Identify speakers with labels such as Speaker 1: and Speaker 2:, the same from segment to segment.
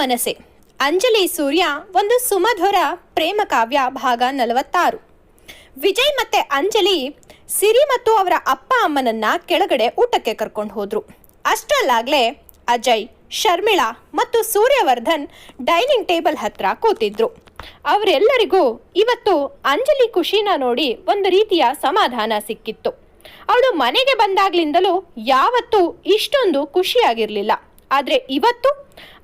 Speaker 1: ಮನಸ್ಸೆ. ಅಂಜಲಿ ಸೂರ್ಯ ಒಂದು ಸುಮಧುರ ಪ್ರೇಮ ಕಾವ್ಯ ಭಾಗ ನಲವತ್ತಾರು. ವಿಜಯ್ ಮತ್ತೆ ಅಂಜಲಿ ಸಿರಿ ಮತ್ತು ಅವರ ಅಪ್ಪ ಅಮ್ಮನನ್ನ ಕೆಳಗಡೆ ಊಟಕ್ಕೆ ಕರ್ಕೊಂಡು ಹೋದ್ರು. ಅಷ್ಟರಲ್ಲಾಗ್ಲೇ ಅಜಯ್, ಶರ್ಮಿಳಾ ಮತ್ತು ಸೂರ್ಯವರ್ಧನ್ ಡೈನಿಂಗ್ ಟೇಬಲ್ ಹತ್ರ ಕೂತಿದ್ರು. ಅವರೆಲ್ಲರಿಗೂ ಇವತ್ತು ಅಂಜಲಿ ಖುಷಿನ ನೋಡಿ ಒಂದು ರೀತಿಯ ಸಮಾಧಾನ ಸಿಕ್ಕಿತ್ತು. ಅವಳು ಮನೆಗೆ ಬಂದಾಗ್ಲಿಂದಲೂ ಯಾವತ್ತೂ ಇಷ್ಟೊಂದು ಖುಷಿಯಾಗಿರ್ಲಿಲ್ಲ. ಆದ್ರೆ ಇವತ್ತು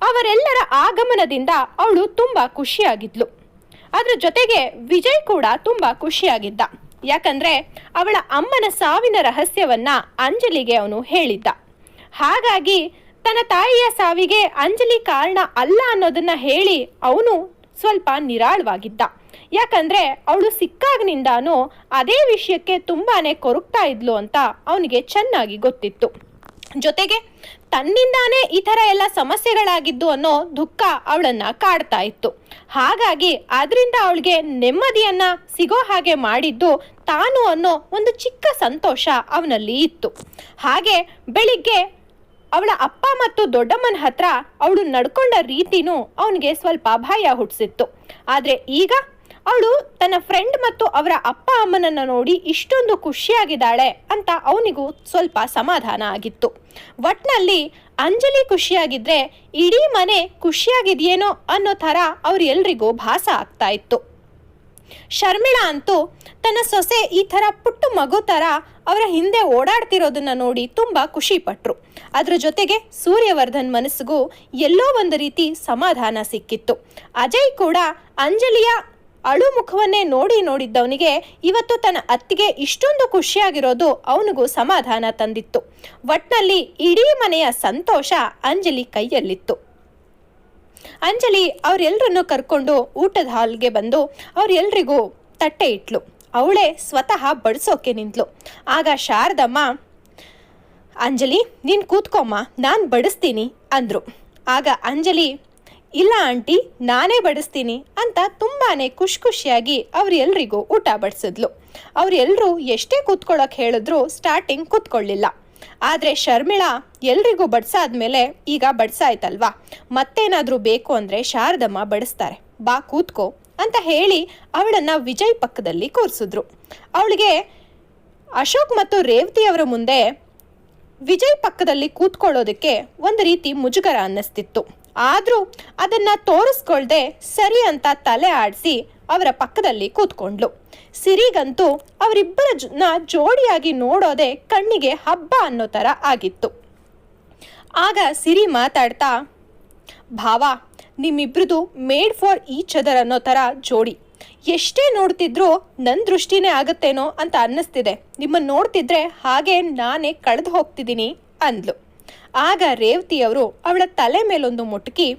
Speaker 1: ಅವರೆಲ್ಲರ ಆಗಮನದಿಂದ ಅವಳು ತುಂಬಾ ಖುಷಿಯಾಗಿದ್ಲು. ಅದರ ಜೊತೆಗೆ ವಿಜಯ್ ಕೂಡ ತುಂಬಾ ಖುಷಿಯಾಗಿದ್ದ. ಯಾಕಂದ್ರೆ ಅವಳ ಅಮ್ಮನ ಸಾವಿನ ರಹಸ್ಯವನ್ನ ಅಂಜಲಿಗೆ ಅವನು ಹೇಳಿದ್ದ. ಹಾಗಾಗಿ ತನ್ನ ತಾಯಿಯ ಸಾವಿಗೆ ಅಂಜಲಿ ಕಾರಣ ಅಲ್ಲ ಅನ್ನೋದನ್ನ ಹೇಳಿ ಅವನು ಸ್ವಲ್ಪ ನಿರಾಳವಾಗಿದ್ದ. ಯಾಕಂದ್ರೆ ಅವಳು ಸಿಕ್ಕಾಗ್ನಿಂದಾನು ಅದೇ ವಿಷಯಕ್ಕೆ ತುಂಬಾನೇ ಕೊರಗ್ತಾ ಇದ್ಲು ಅಂತ ಅವನಿಗೆ ಚೆನ್ನಾಗಿ ಗೊತ್ತಿತ್ತು. ಜೊತೆಗೆ ತನ್ನಿಂದಾನೇ ಈ ಥರ ಎಲ್ಲ ಸಮಸ್ಯೆಗಳಾಗಿದ್ದು ಅನ್ನೋ ದುಃಖ ಅವಳನ್ನ ಕಾಡ್ತಾ ಇತ್ತು. ಹಾಗಾಗಿ ಅದರಿಂದ ಅವಳಿಗೆ ನೆಮ್ಮದಿಯನ್ನ ಸಿಗೋ ಹಾಗೆ ಮಾಡಿದ್ದು ತಾನು ಅನ್ನೋ ಒಂದು ಚಿಕ್ಕ ಸಂತೋಷ ಅವನಲ್ಲಿ ಇತ್ತು. ಹಾಗೆ ಬೆಳಿಗ್ಗೆ ಅವಳ ಅಪ್ಪ ಮತ್ತು ದೊಡ್ಡಮ್ಮನ ಹತ್ರ ಅವಳು ನಡ್ಕೊಂಡ ರೀತಿನೂ ಅವನಿಗೆ ಸ್ವಲ್ಪ ಭಯ ಹುಟ್ಟಿಸಿತ್ತು ಆದರೆ ಈಗ ಅವಳು ತನ್ನ ಫ್ರೆಂಡ್ ಮತ್ತು ಅವರ ಅಪ್ಪ ಅಮ್ಮನನ್ನ ನೋಡಿ ಇಷ್ಟೊಂದು ಖುಷಿಯಾಗಿದ್ದಾಳೆ ಅಂತ ಅವನಿಗೂ ಸ್ವಲ್ಪ ಸಮಾಧಾನ ಆಗಿತ್ತು. ಒಟ್ನಲ್ಲಿ ಅಂಜಲಿ ಖುಷಿಯಾಗಿದ್ರೆ ಇಡೀ ಮನೆ ಖುಷಿಯಾಗಿದೆಯೇನೋ ಅನ್ನೋ ಥರ ಅವರೆಲ್ಲರಿಗೂ ಭಾಸ ಆಗ್ತಾ ಇತ್ತು. ಶರ್ಮಿಳಾ ಅಂತೂ ತನ್ನ ಸೊಸೆ ಈ ಥರ ಪುಟ್ಟು ಮಗು ಥರ ಅವರ ಹಿಂದೆ ಓಡಾಡ್ತಿರೋದನ್ನ ನೋಡಿ ತುಂಬ ಖುಷಿ ಪಟ್ರು ಅದ್ರ ಜೊತೆಗೆ ಸೂರ್ಯವರ್ಧನ್ ಮನಸ್ಸಿಗೂ ಎಲ್ಲೋ ಒಂದು ರೀತಿ ಸಮಾಧಾನ ಸಿಕ್ಕಿತ್ತು. ಅಜಯ್ ಕೂಡ ಅಂಜಲಿಯ ಅಳು ಮುಖವನ್ನೇ ನೋಡಿ ನೋಡಿದ್ದವನಿಗೆ ಇವತ್ತು ತನ್ನ ಅತ್ತಿಗೆ ಇಷ್ಟೊಂದು ಖುಷಿಯಾಗಿರೋದು ಅವನಿಗೂ ಸಮಾಧಾನ ತಂದಿತ್ತು. ಒಟ್ನಲ್ಲಿ ಇಡೀ ಮನೆಯ ಸಂತೋಷ ಅಂಜಲಿ ಕೈಯಲ್ಲಿತ್ತು. ಅಂಜಲಿ ಅವರೆಲ್ಲರನ್ನು ಕರ್ಕೊಂಡು ಊಟದ ಹಾಲ್ಗೆ ಬಂದು ಅವ್ರೆಲ್ರಿಗೂ ತಟ್ಟೆ ಇಟ್ಲು. ಅವಳೇ ಸ್ವತಃ ಬಡಿಸೋಕೆ ನಿಂತ್ಲು. ಆಗ ಶಾರದಮ್ಮ, ಅಂಜಲಿ, ನೀನು ಕೂತ್ಕೊಮ್ಮ ನಾನು ಬಡಿಸ್ತೀನಿ, ಅಂದರು. ಆಗ ಅಂಜಲಿ ಇಲ್ಲ ಆಂಟಿ, ನಾನೇ ಬಡಿಸ್ತೀನಿ ಅಂತ ತುಂಬಾನೇ ಖುಷಿ ಖುಷಿಯಾಗಿ ಅವ್ರೆಲ್ರಿಗೂ ಊಟ ಬಡಿಸಿದ್ಲು. ಅವರೆಲ್ಲರೂ ಎಷ್ಟೇ ಕೂತ್ಕೊಳ್ಳೋಕೆ ಹೇಳಿದ್ರು ಸ್ಟಾರ್ಟಿಂಗ್ ಕೂತ್ಕೊಳ್ಳಿಲ್ಲ. ಆದರೆ ಶರ್ಮಿಳಾ ಎಲ್ರಿಗೂ ಬಡ್ಸಾದ್ಮೇಲೆ ಈಗ ಬಡಿಸಾಯ್ತಲ್ವಾ? ಮತ್ತೇನಾದರೂ ಬೇಕು ಅಂದರೆ ಶಾರದಮ್ಮ ಬಡಿಸ್ತಾರೆ. ಬಾ ಕೂತ್ಕೋ ಅಂತ ಹೇಳಿ ಅವಳನ್ನ ವಿಜಯ್ ಪಕ್ಕದಲ್ಲಿ ಕೂರಿಸಿದ್ರು. ಅವಳಿಗೆ ಅಶೋಕ್ ಮತ್ತು ರೇವತಿ ಅವರ ಮುಂದೆ ವಿಜಯ್ ಪಕ್ಕದಲ್ಲಿ ಕೂತ್ಕೊಳ್ಳೋದಕ್ಕೆ ಒಂದು ರೀತಿ ಮುಜುಗರ ಅನ್ನಿಸ್ತಿತ್ತು. ಆದರೂ ಅದನ್ನ ತೋರಿಸ್ಕೊಳ್ದೆ ಸರಿ ಅಂತ ತಲೆ ಆಡಿಸಿ ಅವರ ಪಕ್ಕದಲ್ಲಿ ಕೂತ್ಕೊಂಡ್ಲು. ಸಿರಿಗಂತೂ ಅವರಿಬ್ಬರ ಜೋಡಿಯಾಗಿ ನೋಡೋದೆ ಕಣ್ಣಿಗೆ ಹಬ್ಬ ಅನ್ನೋ ಥರ ಆಗಿತ್ತು. ಆಗ ಸಿರಿ ಮಾತಾಡ್ತಾ, ಭಾವ, ನಿಮ್ಮಿಬ್ರದು ಮೇಡ್ ಫಾರ್ ಈಚ್ ಅದರ್ ಅನ್ನೋ ಥರ ಜೋಡಿ. ಎಷ್ಟೇ ನೋಡ್ತಿದ್ರೂ ನನ್ನ ದೃಷ್ಟಿನೇ ಆಗುತ್ತೇನೋ ಅಂತ ಅನ್ನಿಸ್ತಿದೆ. ನಿಮ್ಮನ್ನು ನೋಡ್ತಿದ್ರೆ ಹಾಗೆ ನಾನೇ ಕಳೆದು ಹೋಗ್ತಿದ್ದೀನಿ ಅಂದ್ಲು. ಆಗ ರೇವತಿಯವರು ಅವಳ ತಲೆ ಮೇಲೊಂದು ಮುಟುಕಿ,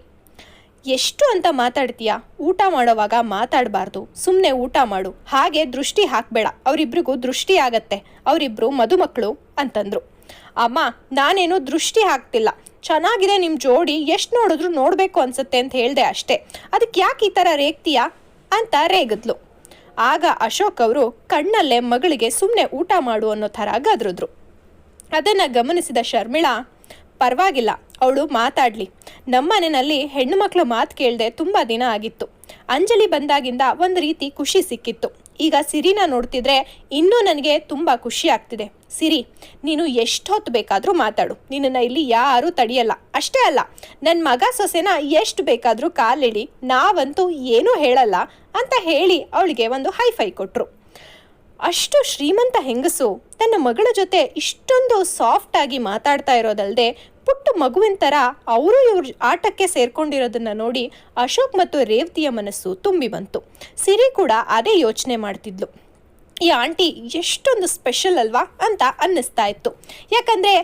Speaker 1: ಎಷ್ಟು ಅಂತ ಮಾತಾಡ್ತೀಯ? ಊಟ ಮಾಡೋವಾಗ ಮಾತಾಡಬಾರ್ದು. ಸುಮ್ಮನೆ ಊಟ ಮಾಡು. ಹಾಗೆ ದೃಷ್ಟಿ ಹಾಕಬೇಡ. ಅವರಿಬ್ರಿಗೂ ದೃಷ್ಟಿ ಆಗತ್ತೆ. ಅವರಿಬ್ಬರು ಮದುಮಕ್ಕಳು ಅಂತಂದರು. ಅಮ್ಮ, ನಾನೇನು ದೃಷ್ಟಿ ಹಾಕ್ತಿಲ್ಲ. ಚೆನ್ನಾಗಿದೆ ನಿಮ್ಮ ಜೋಡಿ. ಎಷ್ಟು ನೋಡಿದ್ರು ನೋಡಬೇಕು ಅನ್ಸುತ್ತೆ ಅಂತ ಹೇಳಿದೆ ಅಷ್ಟೇ. ಅದಕ್ಕೆ ಯಾಕೆ ಈ ಥರ ರೇಗ್ತೀಯಾ? ಅಂತ ರೇಗಿದ್ಲು. ಆಗ ಅಶೋಕ್ ಅವರು ಕಣ್ಣಲ್ಲೇ ಮಗಳಿಗೆ ಸುಮ್ಮನೆ ಊಟ ಮಾಡು ಅನ್ನೋ ಥರ ಗದ್ರದ್ರು. ಅದನ್ನು ಗಮನಿಸಿದ ಶರ್ಮಿಳಾ ಪರವಾಗಿಲ್ಲ, ಅವಳು ಮಾತಾಡಲಿ. ನಮ್ಮನೆಯಲ್ಲಿ ಹೆಣ್ಣು ಮಕ್ಕಳ ಮಾತು ಕೇಳದೆ ತುಂಬ ದಿನ ಆಗಿತ್ತು. ಅಂಜಲಿ ಬಂದಾಗಿಂದ ಒಂದು ರೀತಿ ಖುಷಿ ಸಿಕ್ಕಿತ್ತು. ಈಗ ಸಿರಿನ ನೋಡ್ತಿದ್ರೆ ಇನ್ನೂ ನನಗೆ ತುಂಬ ಖುಷಿ ಆಗ್ತಿದೆ. ಸಿರಿ, ನೀನು ಎಷ್ಟು ಹೊತ್ತು ಬೇಕಾದರೂ ಮಾತಾಡು. ನಿನ್ನನ್ನು ಇಲ್ಲಿ ಯಾರೂ ತಡೆಯಲ್ಲ. ಅಷ್ಟೇ ಅಲ್ಲ ನನ್ನ ಮಗ ಸೊಸೆನ ಎಷ್ಟು ಬೇಕಾದರೂ ಕಾಲಿಡಿ. ನಾವಂತೂ ಏನೂ ಹೇಳಲ್ಲ ಅಂತ ಹೇಳಿ ಅವಳಿಗೆ ಒಂದು ಹೈಫೈ ಕೊಟ್ಟರು ಅಷ್ಟು ಶ್ರೀಮಂತ ಹೆಂಗಸು ತನ್ನ ಮಗಳ ಜೊತೆ ಇಷ್ಟೊಂದು ಸಾಫ್ಟ್ ಆಗಿ ಮಾತಾಡ್ತಾ ಇರೋದಲ್ಲದೆ ಪುಟ್ಟ ಮಗುವಿನ ಥರ ಅವರು ಇವ್ರ ಆಟಕ್ಕೆ ಸೇರ್ಕೊಂಡಿರೋದನ್ನ ನೋಡಿ ಅಶೋಕ್ ಮತ್ತು ರೇವತಿಯ ಮನಸ್ಸು ತುಂಬಿ ಬಂತು. ಸಿರಿ ಕೂಡ ಅದೇ ಯೋಚನೆ ಮಾಡ್ತಿದ್ಲು. ಈ ಆಂಟಿ ಎಷ್ಟೊಂದು ಸ್ಪೆಷಲ್ ಅಲ್ವಾ ಅಂತ ಅನ್ನಿಸ್ತಾ ಇತ್ತು. ಯಾಕಂದ್ರೆ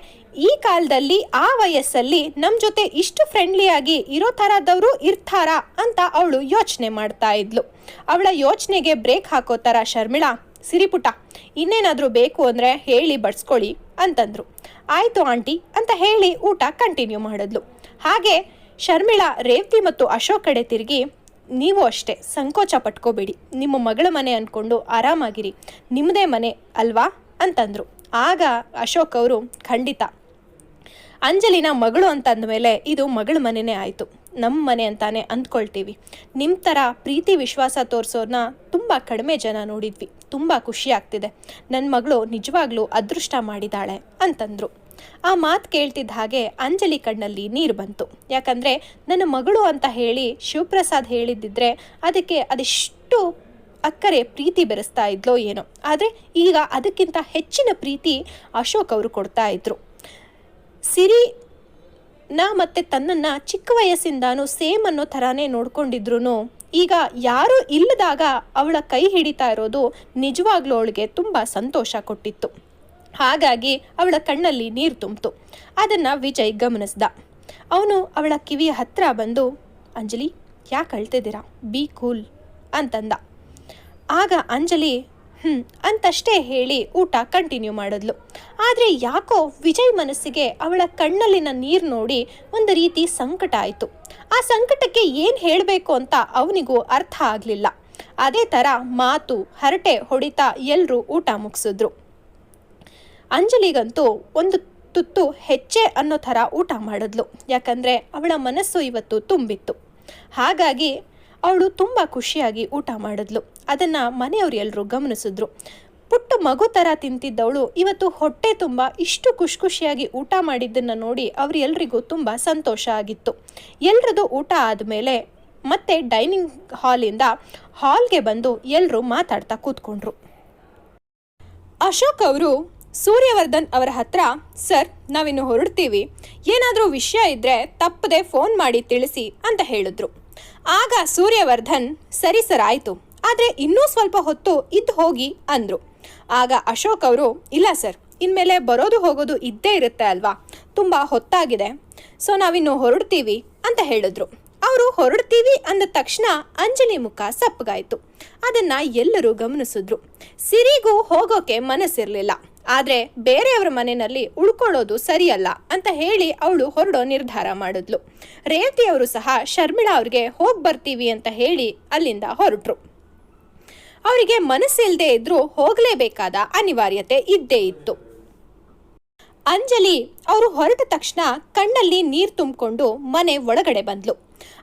Speaker 1: ಈ ಕಾಲದಲ್ಲಿ, ಆ ವಯಸ್ಸಲ್ಲಿ ನಮ್ಮ ಜೊತೆ ಇಷ್ಟು ಫ್ರೆಂಡ್ಲಿಯಾಗಿ ಇರೋ ಥರದವರು ಇರ್ತಾರಾ ಅಂತ ಅವಳು ಯೋಚನೆ ಮಾಡ್ತಾ ಇದ್ಲು. ಅವಳ ಯೋಚನೆಗೆ ಬ್ರೇಕ್ ಹಾಕೋ ಥರ ಶರ್ಮಿಳಾ ಸಿರಿಪುಟ. ಇನ್ನೇನಾದರೂ ಬೇಕು ಅಂದರೆ ಹೇಳಿ ಬಡ್ಸ್ಕೊಳ್ಳಿ ಅಂತಂದರು. ಆಯಿತು ಆಂಟಿ ಅಂತ ಹೇಳಿ ಊಟ ಕಂಟಿನ್ಯೂ ಮಾಡಿದ್ಲು. ಹಾಗೆ ಶರ್ಮಿಳಾ, ರೇವತಿ ಮತ್ತು ಅಶೋಕ್ ಕಡೆ ತಿರುಗಿ, ನೀವು ಅಷ್ಟೇ, ಸಂಕೋಚ ಪಟ್ಕೋಬೇಡಿ. ನಿಮ್ಮ ಮಗಳ ಮನೆ ಅಂದ್ಕೊಂಡು ಆರಾಮಾಗಿರಿ. ನಿಮ್ಮದೇ ಮನೆ ಅಲ್ವಾ? ಅಂತಂದರು. ಆಗ ಅಶೋಕ್ ಅವರು, ಖಂಡಿತ. ಅಂಜಲಿನ ಮಗಳು ಅಂತ ಮೇಲೆ ಇದು ಮಗಳ ಮನೆನೇ ಆಯಿತು. ನಮ್ಮ ಮನೆ ಅಂತಾನೆ ಅಂದ್ಕೊಳ್ತೀವಿ. ನಿಮ್ಮ ಥರ ಪ್ರೀತಿ ವಿಶ್ವಾಸ ತೋರಿಸೋರ್ನ ತುಂಬ ಕಡಿಮೆ ಜನ ನೋಡಿದ್ವಿ. ತುಂಬ ಖುಷಿ ಆಗ್ತಿದೆ. ನನ್ನ ಮಗಳು ನಿಜವಾಗ್ಲೂ ಅದೃಷ್ಟ ಮಾಡಿದಾಳೆ ಅಂತಂದರು. ಆ ಮಾತು ಕೇಳ್ತಿದ್ದ ಹಾಗೆ ಅಂಜಲಿ ಕಣ್ಣಲ್ಲಿ ನೀರು ಬಂತು. ಯಾಕಂದರೆ ನನ್ನ ಮಗಳು ಅಂತ ಹೇಳಿ ಶಿವಪ್ರಸಾದ್ ಹೇಳಿದ್ದಿದ್ರೆ ಅದಕ್ಕೆ ಅದೆಷ್ಟು ಅಕ್ಕರೆ ಪ್ರೀತಿ ಬೆರೆಸ್ತಾ ಇದ್ಲೋ ಏನೋ. ಆದರೆ ಈಗ ಅದಕ್ಕಿಂತ ಹೆಚ್ಚಿನ ಪ್ರೀತಿ ಅಶೋಕ್ ಅವರು ಕೊಡ್ತಾ ಇದ್ರು. ಸಿರಿ ನಾ ಮತ್ತೆ ತನ್ನನ್ನು ಚಿಕ್ಕ ವಯಸ್ಸಿಂದಾನು ಸೇಮ್ ಅನ್ನೋ ಥರಾನೇ ನೋಡ್ಕೊಂಡಿದ್ರು ಈಗ ಯಾರೂ ಇಲ್ಲದಾಗ ಅವಳ ಕೈ ಹಿಡಿತಾ ಇರೋದು ನಿಜವಾಗ್ಲೂ ಅವಳಿಗೆ ತುಂಬ ಸಂತೋಷ ಕೊಟ್ಟಿತ್ತು. ಹಾಗಾಗಿ ಅವಳ ಕಣ್ಣಲ್ಲಿ ನೀರು ತುಂಬಿತು. ಅದನ್ನು ವಿಜಯ್ ಗಮನಿಸ್ದ. ಅವನು ಅವಳ ಕಿವಿಯ ಹತ್ತಿರ ಬಂದು, ಅಂಜಲಿ, ಯಾಕೆ ಅಳ್ತಿದ್ದೀರಾ? ಬಿ ಕೂಲ್ ಅಂತಂದ. ಆಗ ಅಂಜಲಿ ಹ್ಞೂ ಅಂತಷ್ಟೇ ಹೇಳಿ ಊಟ ಕಂಟಿನ್ಯೂ ಮಾಡಿದ್ಲು. ಆದರೆ ಯಾಕೋ ವಿಜಯ್ ಮನಸ್ಸಿಗೆ ಅವಳ ಕಣ್ಣಲ್ಲಿನ ನೀರು ನೋಡಿ ಒಂದು ರೀತಿ ಸಂಕಟ ಆಯಿತು. ಆ ಸಂಕಟಕ್ಕೆ ಏನು ಹೇಳಬೇಕು ಅಂತ ಅವನಿಗೂ ಅರ್ಥ ಆಗಲಿಲ್ಲ. ಅದೇ ಥರ ಮಾತು, ಹರಟೆ ಹೊಡಿತಾ ಎಲ್ಲರೂ ಊಟ ಮುಗಿಸಿದ್ರು. ಅಂಜಲಿಗಂತೂ ಒಂದು ತುತ್ತು ಹೆಚ್ಚೆ ಅನ್ನೋ ಥರ ಊಟ ಮಾಡಿದ್ಲು. ಯಾಕಂದರೆ ಅವಳ ಮನಸ್ಸು ಇವತ್ತು ತುಂಬಿತ್ತು. ಹಾಗಾಗಿ ಅವಳು ತುಂಬ ಖುಷಿಯಾಗಿ ಊಟ ಮಾಡಿದ್ಲು. ಅದನ್ನು ಮನೆಯವರೆಲ್ಲರೂ ಗಮನಿಸಿದ್ರು. ಪುಟ್ಟ ಮಗು ಥರ ತಿಂತಿದ್ದವಳು ಇವತ್ತು ಹೊಟ್ಟೆ ತುಂಬ ಇಷ್ಟು ಖುಷಿ ಖುಷಿಯಾಗಿ ಊಟ ಮಾಡಿದ್ದನ್ನು ನೋಡಿ ಅವರೆಲ್ಲರಿಗೂ ತುಂಬ ಸಂತೋಷ ಆಗಿತ್ತು. ಎಲ್ರದ್ದು ಊಟ ಆದಮೇಲೆ ಮತ್ತೆ ಡೈನಿಂಗ್ ಹಾಲಿಂದ ಹಾಲ್ಗೆ ಬಂದು ಎಲ್ಲರೂ ಮಾತಾಡ್ತಾ ಕೂತ್ಕೊಂಡ್ರು. ಅಶೋಕ್ ಅವರು, ಸೂರ್ಯವರ್ಧನ್ ಅವರ ಹತ್ರ, ಸರ್, ನಾವಿನ್ನು ಹೊರಡ್ತೀವಿ. ಏನಾದರೂ ವಿಷಯ ಇದ್ದರೆ ತಪ್ಪದೆ ಫೋನ್ ಮಾಡಿ ತಿಳಿಸಿ ಅಂತ ಹೇಳಿದ್ರು. ಆಗ ಸೂರ್ಯವರ್ಧನ್, ಸರಿ ಸರ್, ಆಯಿತು. ಆದರೆ ಇನ್ನೂ ಸ್ವಲ್ಪ ಹೊತ್ತು ಇದ್ದು ಹೋಗಿ, ಅಂದರು. ಆಗ ಅಶೋಕ್ ಅವರು, ಇಲ್ಲ ಸರ್, ಇನ್ಮೇಲೆ ಬರೋದು ಹೋಗೋದು ಇದ್ದೇ ಇರುತ್ತೆ ಅಲ್ವಾ? ತುಂಬ ಹೊತ್ತಾಗಿದೆ. ಸೊ ನಾವಿನ್ನು ಹೊರಡ್ತೀವಿ, ಅಂತ ಹೇಳಿದ್ರು. ಅವರು ಹೊರಡ್ತೀವಿ ಅಂದ ತಕ್ಷಣ ಅಂಜಲಿ ಮುಖ ಸಪ್ಪಗಾಯಿತು. ಅದನ್ನು ಎಲ್ಲರೂ ಗಮನಿಸಿದ್ರು. ಸಿರಿಗೂ ಹೋಗೋಕೆ ಮನಸ್ಸಿರಲಿಲ್ಲ. ಆದರೆ ಬೇರೆಯವರ ಮನೆಯಲ್ಲಿ ಉಳ್ಕೊಳ್ಳೋದು ಸರಿಯಲ್ಲ ಅಂತ ಹೇಳಿ ಅವಳು ಹೊರಡೋ ನಿರ್ಧಾರ ಮಾಡಿದ್ಲು. ರೇವತಿ ಅವರು ಸಹ ಶರ್ಮಿಳಾ ಅವ್ರಿಗೆ ಹೋಗಿ ಬರ್ತೀವಿ ಅಂತ ಹೇಳಿ ಅಲ್ಲಿಂದ ಹೊರಟ್ರು. ಅವರಿಗೆ ಮನಸ್ಸಿಲ್ಲದೆ ಇದ್ರೂ ಹೋಗಲೇಬೇಕಾದ ಅನಿವಾರ್ಯತೆ ಇದ್ದೇ ಇತ್ತು. ಅಂಜಲಿ ಅವರು ಹೊರಟ ತಕ್ಷಣ ಕಣ್ಣಲ್ಲಿ ನೀರು ತುಂಬಿಕೊಂಡು ಮನೆ ಒಳಗಡೆ ಬಂದ್ಲು.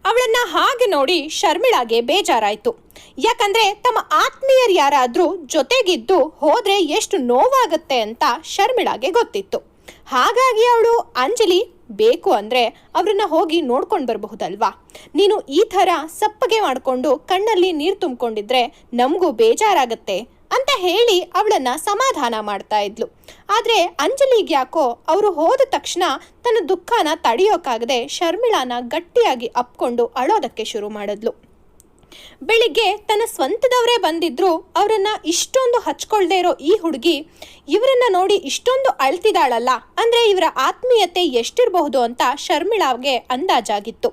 Speaker 1: ಅವಳನ್ನ ಹಾಗೆ ನೋಡಿ ಶರ್ಮಿಳಾಗೆ ಬೇಜಾರಾಯ್ತು. ಯಾಕಂದ್ರೆ ತಮ್ಮ ಆತ್ಮೀಯರು ಯಾರಾದ್ರೂ ಜೊತೆಗಿದ್ದು ಹೋದ್ರೆ ಎಷ್ಟು ನೋವಾಗತ್ತೆ ಅಂತ ಶರ್ಮಿಳಾಗೆ ಗೊತ್ತಿತ್ತು. ಹಾಗಾಗಿ ಅವಳು, ಅಂಜಲಿ, ಬೇಕು ಅಂದ್ರೆ ಅವ್ರನ್ನ ಹೋಗಿ ನೋಡ್ಕೊಂಡು ಬರಬಹುದಲ್ವಾ? ನೀನು ಈ ಥರ ಸಪ್ಪಗೆ ಮಾಡಿಕೊಂಡು ಕಣ್ಣಲ್ಲಿ ನೀರು ತುಂಬಿಕೊಂಡಿದ್ರೆ ನಮಗೂ ಬೇಜಾರಾಗತ್ತೆ. ಅಂತ ಹೇಳಿ ಅವಳನ್ನ ಸಮಾಧಾನ ಮಾಡ್ತಾ ಇದ್ಲು. ಆದರೆ ಅಂಜಲಿಗೆ ಯಾಕೋ ಅವರು ಹೋದ ತಕ್ಷಣ ತನ್ನ ದುಃಖನ ತಡೆಯೋಕ್ಕಾಗದೆ ಶರ್ಮಿಳಾನ ಗಟ್ಟಿಯಾಗಿ ಅಪ್ಕೊಂಡು ಅಳೋದಕ್ಕೆ ಶುರು ಮಾಡಿದ್ಲು. ಬೆಳಿಗ್ಗೆ ತನ್ನ ಸ್ವಂತದವರೇ ಬಂದಿದ್ರು, ಅವರನ್ನ ಇಷ್ಟೊಂದು ಹಚ್ಕೊಳ್ದೇ ಇರೋ ಈ ಹುಡುಗಿ ಇವರನ್ನ ನೋಡಿ ಇಷ್ಟೊಂದು ಅಳ್ತಿದಾಳಲ್ಲ, ಅಂದ್ರೆ ಇವರ ಆತ್ಮೀಯತೆ ಎಷ್ಟಿರಬಹುದು ಅಂತ ಶರ್ಮಿಳಾಗೆ ಅಂದಾಜಾಗಿತ್ತು.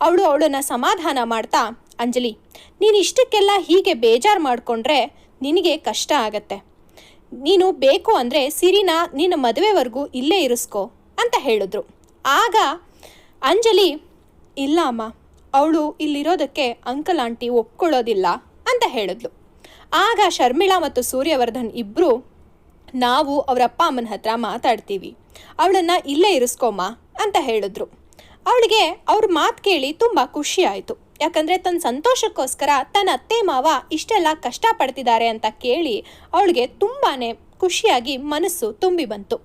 Speaker 1: ಅವಳು ಅವಳನ್ನ ಸಮಾಧಾನ ಮಾಡ್ತಾ, ಅಂಜಲಿ, ನೀನು ಇಷ್ಟಕ್ಕೆಲ್ಲ ಹೀಗೆ ಬೇಜಾರು ಮಾಡಿಕೊಂಡ್ರೆ ನಿನಗೆ ಕಷ್ಟ ಆಗತ್ತೆ. ನೀನು ಬೇಕು ಅಂದರೆ ಸಿರಿನ ನಿನ್ನ ಮದುವೆವರೆಗೂ ಇಲ್ಲೇ ಇರಿಸ್ಕೋ ಅಂತ ಹೇಳಿದ್ರು. ಆಗ ಅಂಜಲಿ, ಇಲ್ಲ ಅಮ್ಮ, ಅವಳು ಇಲ್ಲಿರೋದಕ್ಕೆ ಅಂಕಲ್, ಆಂಟಿ ಒಪ್ಕೊಳ್ಳೋದಿಲ್ಲ ಅಂತ ಹೇಳಿದ್ಲು. ಆಗ ಶರ್ಮಿಳಾ ಮತ್ತು ಸೂರ್ಯವರ್ಧನ್ ಇಬ್ಬರು ನಾವು ಅವರ ಅಪ್ಪ ಅಮ್ಮನ ಹತ್ರ ಮಾತಾಡ್ತೀವಿ. ಅವಳನ್ನು ಇಲ್ಲೇ ಇರಿಸ್ಕೊಮ್ಮ ಅಂತ ಹೇಳಿದ್ರು. ಅವಳಿಗೆ ಅವ್ರ ಮಾತು ಕೇಳಿ ತುಂಬ ಖುಷಿ ಆಯಿತು. ಯಾಕಂದರೆ ತನ್ನ ಸಂತೋಷಕ್ಕೋಸ್ಕರ ತನ್ನ ಅತ್ತೆ ಮಾವ ಇಷ್ಟೆಲ್ಲ ಕಷ್ಟಪಡ್ತಿದ್ದಾರೆ ಅಂತ ಕೇಳಿ ಅವಳಿಗೆ ತುಂಬಾ ಖುಷಿಯಾಗಿ ಮನಸ್ಸು ತುಂಬಿ ಬಂತು.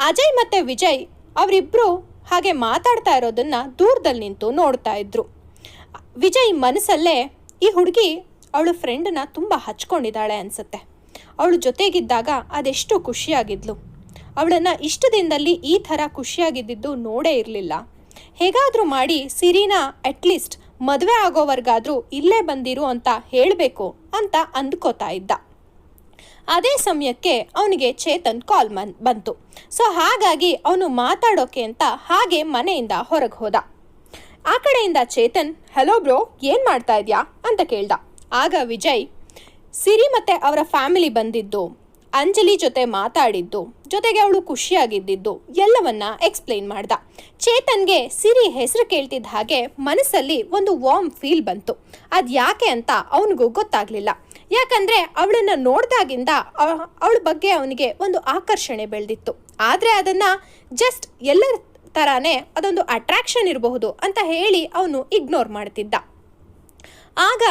Speaker 1: ಅಜಯ್ ಮತ್ತು ವಿಜಯ್ ಅವರಿಬ್ಬರು ಹಾಗೆ ಮಾತಾಡ್ತಾ ಇರೋದನ್ನು ದೂರದಲ್ಲಿ ನಿಂತು ನೋಡ್ತಾ ಇದ್ರು. ವಿಜಯ್ ಮನಸ್ಸಲ್ಲೇ ಈ ಹುಡುಗಿ ಅವಳು ಫ್ರೆಂಡನ್ನ ತುಂಬ ಹಚ್ಕೊಂಡಿದ್ದಾಳೆ ಅನಿಸುತ್ತೆ. ಅವಳು ಜೊತೆಗಿದ್ದಾಗ ಅದೆಷ್ಟು ಖುಷಿಯಾಗಿದ್ಲು. ಅವಳನ್ನು ಇಷ್ಟು ದಿನದಲ್ಲಿ ಈ ಥರ ಖುಷಿಯಾಗಿದ್ದಿದ್ದು ನೋಡೇ ಇರಲಿಲ್ಲ. ಹೇಗಾದರೂ ಮಾಡಿ ಸಿರಿನಾ ಅಟ್ಲೀಸ್ಟ್ ಮದುವೆ ಆಗೋವರೆಗಾದರೂ ಇಲ್ಲೇ ಬಂದಿರು ಅಂತ ಹೇಳಬೇಕು ಅಂತ ಅಂದ್ಕೋತಾ ಇದ್ದ. ಅದೇ ಸಮಯಕ್ಕೆ ಅವನಿಗೆ ಚೇತನ್ ಕಾಲ್ ಮನ್, ಬಂತು. ಸೊ ಹಾಗಾಗಿ ಅವನು ಮಾತಾಡೋಕೆ ಅಂತ ಹಾಗೆ ಮನೆಯಿಂದ ಹೊರಗೆ ಹೋದ. ಆ ಕಡೆಯಿಂದ ಚೇತನ್, ಹಲೋ ಬ್ರೋ, ಏನು ಮಾಡ್ತಾ ಇದ್ಯಾ? ಅಂತ ಕೇಳ್ದ. ಆಗ ವಿಜಯ್, ಸಿರಿ ಮತ್ತೆ ಅವರ ಫ್ಯಾಮಿಲಿ ಬಂದಿದ್ದು. ಅಂಜಲಿ ಜೊತೆ ಮಾತಾಡಿದ್ದು, ಜೊತೆಗೆ ಅವಳು ಖುಷಿಯಾಗಿದ್ದಿದ್ದು, ಎಲ್ಲವನ್ನ ಎಕ್ಸ್ಪ್ಲೈನ್ ಮಾಡ್ದ. ಚೇತನ್ಗೆ ಸಿರಿ ಹೆಸರು ಕೇಳ್ತಿದ್ದ ಹಾಗೆ ಮನಸ್ಸಲ್ಲಿ ಒಂದು ವಾರ್ಮ್ ಫೀಲ್ ಬಂತು. ಅದು ಯಾಕೆ ಅಂತ ಅವನಿಗೂ ಗೊತ್ತಾಗ್ಲಿಲ್ಲ. ಯಾಕಂದ್ರೆ ಅವಳನ್ನ ನೋಡ್ದಾಗಿಂದ ಅವಳ ಬಗ್ಗೆ ಅವನಿಗೆ ಒಂದು ಆಕರ್ಷಣೆ ಬೆಳೆದಿತ್ತು. ಆದರೆ ಅದನ್ನ ಜಸ್ಟ್ ಎಲ್ಲರ ಥರಾನೇ ಅದೊಂದು ಅಟ್ರಾಕ್ಷನ್ ಇರಬಹುದು ಅಂತ ಹೇಳಿ ಅವನು ಇಗ್ನೋರ್ ಮಾಡ್ತಿದ್ದ. ಆಗ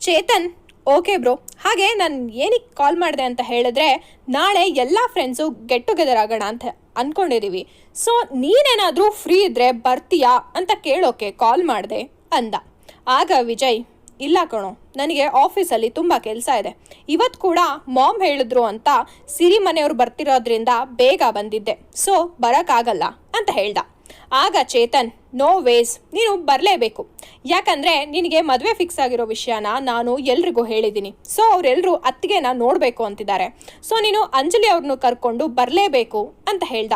Speaker 1: ಚೇತನ್ ಓಕೆ ಬ್ರೋ ಹಾಗೆ ನಾನು ಏನಕ್ಕೆ ಕಾಲ್ ಮಾಡಿದೆ ಅಂತ ಹೇಳಿದ್ರೆ, ನಾಳೆ ಎಲ್ಲ ಫ್ರೆಂಡ್ಸು ಗೆಟ್ ಟುಗೆದರ್ ಆಗೋಣ ಅಂತ ಅಂದ್ಕೊಂಡಿದ್ದೀವಿ ಸೊ ನೀನೇನಾದರೂ ಫ್ರೀ ಇದ್ದರೆ ಬರ್ತೀಯಾ ಅಂತ ಕೇಳೋಕೆ ಕಾಲ್ ಮಾಡಿದೆ ಅಂದ. ಆಗ ವಿಜಯ್, ಇಲ್ಲ ಕಣೋ, ನನಗೆ ಆಫೀಸಲ್ಲಿ ತುಂಬ ಕೆಲಸ ಇದೆ. ಇವತ್ತು ಕೂಡ ಮಾಮ್ ಹೇಳಿದ್ರು ಅಂತ ಸಿರಿ ಮನೆಯವ್ರು ಬರ್ತಿರೋದ್ರಿಂದ ಬೇಗ ಬಂದಿದ್ದೆ. ಸೊ ಬರೋಕ್ಕಾಗಲ್ಲ ಅಂತ ಹೇಳ್ದ. ಆಗ ಚೇತನ್ ನೋ ವೇಸ್ ನೀನು ಬರಲೇಬೇಕು. ಯಾಕಂದರೆ ನಿನಗೆ ಮದುವೆ ಫಿಕ್ಸ್ ಆಗಿರೋ ವಿಷಯನ ನಾನು ಎಲ್ರಿಗೂ ಹೇಳಿದ್ದೀನಿ. ಸೊ ಅವರೆಲ್ಲರೂ ಅತ್ತಿಗೆನ ನೋಡಬೇಕು ಅಂತಿದ್ದಾರೆ. ಸೊ ನೀನು ಅಂಜಲಿ ಅವ್ರನ್ನೂ ಕರ್ಕೊಂಡು ಬರಲೇಬೇಕು ಅಂತ ಹೇಳ್ದ.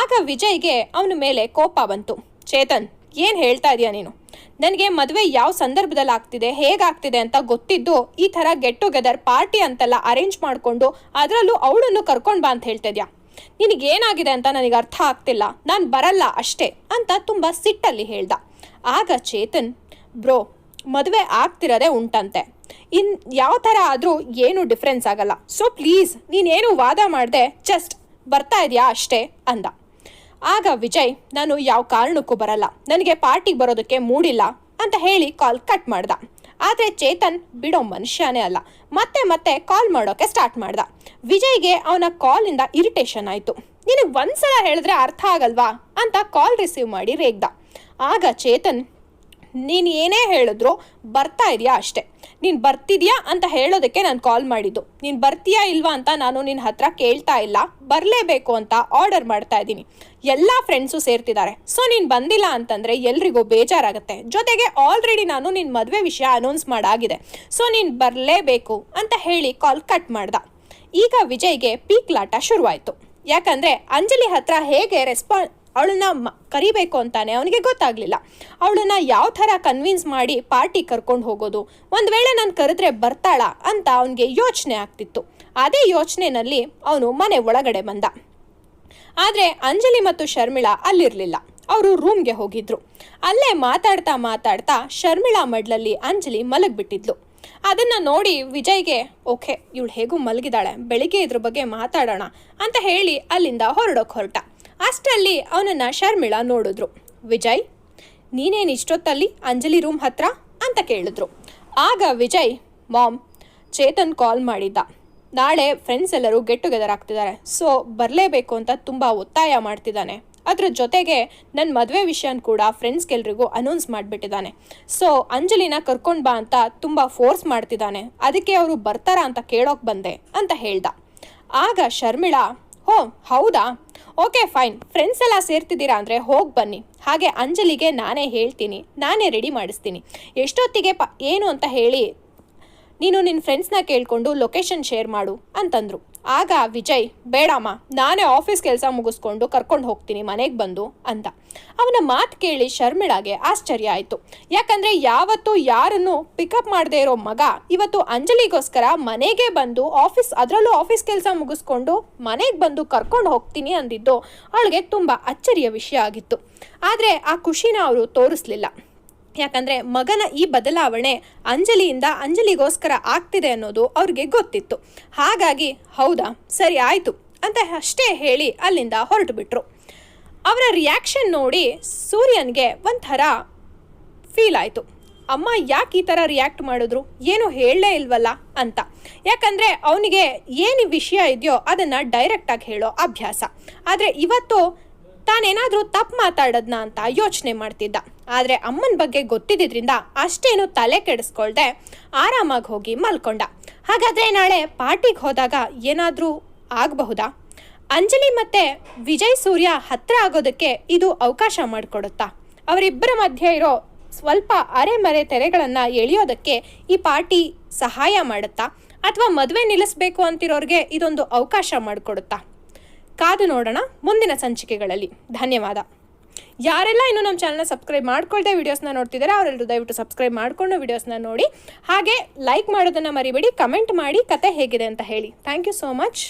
Speaker 1: ಆಗ ವಿಜಯ್ಗೆ ಅವನ ಮೇಲೆ ಕೋಪ ಬಂತು. ಚೇತನ್, ಏನು ಹೇಳ್ತಾ ಇದೀಯ ನೀನು? ನನಗೆ ಮದುವೆ ಯಾವ ಸಂದರ್ಭದಲ್ಲಿ ಆಗ್ತಿದೆ, ಹೇಗಾಗ್ತಿದೆ ಅಂತ ಗೊತ್ತಿದ್ದು ಈ ಥರ ಗೆಟ್ ಟುಗೆದರ್ ಪಾರ್ಟಿ ಅಂತೆಲ್ಲ ಅರೇಂಜ್ ಮಾಡಿಕೊಂಡು ಅದರಲ್ಲೂ ಅವಳನ್ನು ಕರ್ಕೊಂಡು ಬಾ ಅಂತ ಹೇಳ್ತಾ ಇದ್ಯಾ. ನಿನಗೇನಾಗಿದೆ ಅಂತ ನನಗೆ ಅರ್ಥ ಆಗ್ತಿಲ್ಲ. ನಾನು ಬರಲ್ಲ ಅಷ್ಟೇ ಅಂತ ತುಂಬ ಸಿಟ್ಟಲ್ಲಿ ಹೇಳ್ದ. ಆಗ ಚೇತನ್, ಬ್ರೋ, ಮದುವೆ ಆಗ್ತಿರೋದೇ ಉಂಟಂತೆ. ಇನ್ ಯಾವ ಥರ ಆದರೂ ಏನು ಡಿಫ್ರೆನ್ಸ್ ಆಗಲ್ಲ. ಸೊ ಪ್ಲೀಸ್ ನೀನೇನು ವಾದ ಮಾಡಿದೆ ಜಸ್ಟ್ ಬರ್ತಾ ಇದೆಯಾ ಅಷ್ಟೇ? ಅಂದ. ಆಗ ವಿಜಯ್, ನಾನು ಯಾವ ಕಾರಣಕ್ಕೂ ಬರಲ್ಲ. ನನಗೆ ಪಾರ್ಟಿಗೆ ಬರೋದಕ್ಕೆ ಮೂಡಿಲ್ಲ ಅಂತ ಹೇಳಿ ಕಾಲ್ ಕಟ್ ಮಾಡ್ದ. ಆದರೆ ಚೇತನ್ ಬಿಡೋ ಮನುಷ್ಯನೇ ಅಲ್ಲ. ಮತ್ತೆ ಮತ್ತೆ ಕಾಲ್ ಮಾಡೋಕ್ಕೆ ಸ್ಟಾರ್ಟ್ ಮಾಡ್ದ. ವಿಜಯ್ಗೆ ಅವನ ಕಾಲಿಂದ ಇರಿಟೇಷನ್ ಆಯಿತು. ನಿನಗೆ ಒಂದ್ಸಲ ಹೇಳಿದ್ರೆ ಅರ್ಥ ಆಗಲ್ವಾ? ಅಂತ ಕಾಲ್ ರಿಸೀವ್ ಮಾಡಿ ರೇಗ್ದ. ಆಗ ಚೇತನ್, ನೀನು ಏನೇ ಹೇಳಿದ್ರು ಬರ್ತಾ ಇದೆಯಾ ಅಷ್ಟೇ. ನೀನು ಬರ್ತಿದ್ಯಾ ಅಂತ ಹೇಳೋದಕ್ಕೆ ನಾನು ಕಾಲ್ ಮಾಡಿದ್ದು. ನೀನು ಬರ್ತೀಯಾ ಇಲ್ವಾ ಅಂತ ನಾನು ನಿನ್ನ ಹತ್ರ ಕೇಳ್ತಾ ಇಲ್ಲ. ಬರಲೇಬೇಕು ಅಂತ ಆರ್ಡರ್ ಮಾಡ್ತಾ ಇದ್ದೀನಿ. ಎಲ್ಲ ಫ್ರೆಂಡ್ಸು ಸೇರ್ತಿದ್ದಾರೆ ಸೊ ನೀನು ಬಂದಿಲ್ಲ ಅಂತಂದರೆ ಎಲ್ರಿಗೂ ಬೇಜಾರಾಗುತ್ತೆ. ಜೊತೆಗೆ ಆಲ್ರೆಡಿ ನಾನು ನಿನ್ನ ಮದುವೆ ವಿಷಯ ಅನೌನ್ಸ್ ಮಾಡಾಗಿದೆ. ಸೊ ನೀನು ಬರಲೇಬೇಕು ಅಂತ ಹೇಳಿ ಕಾಲ್ ಕಟ್ ಮಾಡ್ದ. ಈಗ ವಿಜಯ್ಗೆ ಪೀಕ್ಲಾಟ ಶುರುವಾಯಿತು. ಯಾಕಂದರೆ ಅಂಜಲಿ ಹತ್ರ ಹೇಗೆ ರೆಸ್ಪಾ ಅವಳನ್ನ ಕರಿಬೇಕು ಅಂತಾನೆ ಅವನಿಗೆ ಗೊತ್ತಾಗಲಿಲ್ಲ. ಅವಳನ್ನ ಯಾವ ಥರ ಕನ್ವಿನ್ಸ್ ಮಾಡಿ ಪಾರ್ಟಿ ಕರ್ಕೊಂಡು ಹೋಗೋದು? ಒಂದು ವೇಳೆ ನಾನು ಕರೆದ್ರೆ ಬರ್ತಾಳ ಅಂತ ಅವನಿಗೆ ಯೋಚನೆ ಆಗ್ತಿತ್ತು. ಅದೇ ಯೋಚನೆಯಲ್ಲಿ ಅವನು ಮನೆ ಒಳಗಡೆ ಬಂದ. ಆದರೆ ಅಂಜಲಿ ಮತ್ತು ಶರ್ಮಿಳಾ ಅಲ್ಲಿರಲಿಲ್ಲ. ಅವರು ರೂಮ್ಗೆ ಹೋಗಿದ್ರು. ಅಲ್ಲೇ ಮಾತಾಡ್ತಾ ಮಾತಾಡ್ತಾ ಶರ್ಮಿಳಾ ಮಡ್ಲಲ್ಲಿ ಅಂಜಲಿ ಮಲಗಿಬಿಟ್ಟಿದ್ಲು. ಅದನ್ನು ನೋಡಿ ವಿಜಯ್ಗೆ, ಓಕೆ, ಇವಳು ಹೇಗೂ ಮಲಗಿದಾಳೆ? ಬೆಳಿಗ್ಗೆ ಇದ್ರ ಬಗ್ಗೆ ಮಾತಾಡೋಣ ಅಂತ ಹೇಳಿ ಅಲ್ಲಿಂದ ಹೊರಡೋಕೆ ಹೊರಟ. ಅಷ್ಟರಲ್ಲಿ ಅವನನ್ನು ಶರ್ಮಿಳಾ ನೋಡಿದ್ರು. ವಿಜಯ್, ನೀನೇನು ಇಷ್ಟೊತ್ತಲ್ಲಿ ಅಂಜಲಿ ರೂಮ್ ಹತ್ರ ಅಂತ ಕೇಳಿದ್ರು. ಆಗ ವಿಜಯ್, ಮಾಮ್, ಚೇತನ್ ಕಾಲ್ ಮಾಡಿದ್ದ. ನಾಳೆ ಫ್ರೆಂಡ್ಸ್ ಎಲ್ಲರೂ ಗೆಟ್ ಟುಗೆದರ್ ಆಗ್ತಿದ್ದಾರೆ ಸೊ ಬರಲೇಬೇಕು ಅಂತ ತುಂಬ ಒತ್ತಾಯ ಮಾಡ್ತಿದ್ದಾನೆ. ಅದ್ರ ಜೊತೆಗೆ ನನ್ನ ಮದುವೆ ವಿಷಯನ ಕೂಡ ಫ್ರೆಂಡ್ಸ್ಗೆಲ್ರಿಗೂ ಅನೌನ್ಸ್ ಮಾಡಿಬಿಟ್ಟಿದ್ದಾನೆ. ಸೊ ಅಂಜಲಿನ ಕರ್ಕೊಂಡು ಬಾ ಅಂತ ತುಂಬ ಫೋರ್ಸ್ ಮಾಡ್ತಿದ್ದಾನೆ. ಅದಕ್ಕೆ ಅವರು ಬರ್ತಾರಾ ಅಂತ ಕೇಳೋಕೆ ಬಂದೆ ಅಂತ ಹೇಳ್ದ. ಆಗ ಶರ್ಮಿಳಾ ಹೋ, ಹೌದಾ? Okay, fine. ಫ್ರೆಂಡ್ಸ್ ಎಲ್ಲ ಸೇರ್ತಿದ್ದೀರಾ ಅಂದರೆ ಹೋಗಿ ಬನ್ನಿ. ಹಾಗೆ ಅಂಜಲಿಗೆ ನಾನೇ ಹೇಳ್ತೀನಿ. ನಾನೇ ರೆಡಿ ಮಾಡಿಸ್ತೀನಿ. ಎಷ್ಟೊತ್ತಿಗೆ ಪ ಏನು ಅಂತ ಹೇಳಿ ನೀನು ನಿನ್ನ ಫ್ರೆಂಡ್ಸ್ನ ಕೇಳಿಕೊಂಡು ಲೊಕೇಶನ್ ಶೇರ್ ಮಾಡು ಅಂತಂದರು. ಆಗ ವಿಜಯ್, ಬೇಡಮ್ಮ, ನಾನೇ ಆಫೀಸ್ ಕೆಲಸ ಮುಗಿಸ್ಕೊಂಡು ಕರ್ಕೊಂಡು ಹೋಗ್ತೀನಿ, ಮನೆಗೆ ಬಂದು ಅಂತ. ಅವನ ಮಾತು ಕೇಳಿ ಶರ್ಮಿಳಾಗೆ ಆಶ್ಚರ್ಯ ಆಯಿತು. ಯಾಕಂದರೆ ಯಾವತ್ತು ಯಾರನ್ನು ಪಿಕಪ್ ಮಾಡದೇ ಇರೋ ಮಗ ಇವತ್ತು ಅಂಜಲಿಗೋಸ್ಕರ ಮನೆಗೆ ಬಂದು ಆಫೀಸ್ ಅದರಲ್ಲೂ ಆಫೀಸ್ ಕೆಲಸ ಮುಗಿಸ್ಕೊಂಡು ಮನೆಗೆ ಬಂದು ಕರ್ಕೊಂಡು ಹೋಗ್ತೀನಿ ಅಂದಿದ್ದು ಅವಳಿಗೆ ತುಂಬ ಅಚ್ಚರಿಯ ವಿಷಯ ಆಗಿತ್ತು. ಆದರೆ ಆ ಖುಷಿನ ಅವರು ತೋರಿಸ್ಲಿಲ್ಲ. ಯಾಕಂದರೆ ಮಗನ ಈ ಬದಲಾವಣೆ ಅಂಜಲಿಯಿಂದ ಅಂಜಲಿಗೋಸ್ಕರ ಆಗ್ತಿದೆ ಅನ್ನೋದು ಅವ್ರಿಗೆ ಗೊತ್ತಿತ್ತು. ಹಾಗಾಗಿ ಹೌದಾ, ಸರಿ ಆಯಿತು ಅಂತ ಅಷ್ಟೇ ಹೇಳಿ ಅಲ್ಲಿಂದ ಹೊರಟು ಬಿಟ್ರು. ಅವರ ರಿಯಾಕ್ಷನ್ ನೋಡಿ ಸೂರ್ಯನ್ಗೆ ಒಂಥರ ಫೀಲ್ ಆಯಿತು. ಅಮ್ಮ ಯಾಕೆ ಈ ಥರ ರಿಯಾಕ್ಟ್ ಮಾಡಿದ್ರು? ಏನು ಹೇಳಲೇ ಇಲ್ವಲ್ಲ ಅಂತ. ಯಾಕಂದರೆ ಅವನಿಗೆ ಏನು ವಿಷಯ ಇದೆಯೋ ಅದನ್ನು ಡೈರೆಕ್ಟಾಗಿ ಹೇಳೋ ಅಭ್ಯಾಸ. ಆದರೆ ಇವತ್ತು ತಾನೇನಾದರೂ ತಪ್ಪು ಮಾತಾಡೋದ್ನ ಅಂತ ಯೋಚನೆ ಮಾಡ್ತಿದ್ದ. ಆದರೆ ಅಮ್ಮನ ಬಗ್ಗೆ ಗೊತ್ತಿದ್ದಿದ್ರಿಂದ ಅಷ್ಟೇನು ತಲೆ ಕೆಡಿಸ್ಕೊಳ್ದೆ ಆರಾಮಾಗಿ ಹೋಗಿ ಮಲ್ಕೊಂಡ. ಹಾಗಾದರೆ ನಾಳೆ ಪಾರ್ಟಿಗೆ ಹೋದಾಗ ಏನಾದರೂ ಆಗಬಹುದಾ? ಅಂಜಲಿ ಮತ್ತೆ ವಿಜಯ್ ಸೂರ್ಯ ಹತ್ರ ಆಗೋದಕ್ಕೆ ಇದು ಅವಕಾಶ ಮಾಡಿಕೊಡುತ್ತಾ? ಅವರಿಬ್ಬರ ಮಧ್ಯೆ ಇರೋ ಸ್ವಲ್ಪ ಅರೆಮರೆ ತೆರೆಗಳನ್ನು ಎಳೆಯೋದಕ್ಕೆ ಈ ಪಾರ್ಟಿ ಸಹಾಯ ಮಾಡುತ್ತಾ? ಅಥವಾ ಮದುವೆ ನಿಲ್ಲಿಸಬೇಕು ಅಂತಿರೋರಿಗೆ ಇದೊಂದು ಅವಕಾಶ ಮಾಡಿಕೊಡುತ್ತಾ? ಕಾದು ನೋಡೋಣ ಮುಂದಿನ ಸಂಚಿಕೆಗಳಲ್ಲಿ. ಧನ್ಯವಾದ. ಯಾರೆಲ್ಲ ಇನ್ನೂ ನಮ್ಮ ಚಾನಲ್ನ ಸಬ್ಸ್ಕ್ರೈಬ್ ಮಾಡ್ಕೊಳ್ದೆ ವೀಡಿಯೋಸ್ನ ನೋಡ್ತಿದ್ದಾರೆ ಅವರೆಲ್ಲರೂ ದಯವಿಟ್ಟು ಸಬ್ಸ್ಕ್ರೈಬ್ ಮಾಡಿಕೊಂಡು ವೀಡಿಯೋಸ್ನ ನೋಡಿ. ಹಾಗೆ ಲೈಕ್ ಮಾಡೋದನ್ನು ಮರಿಬೇಡಿ ಕಮೆಂಟ್ ಮಾಡಿ ಕತೆ ಹೇಗಿದೆ ಅಂತ ಹೇಳಿ. Thank you so much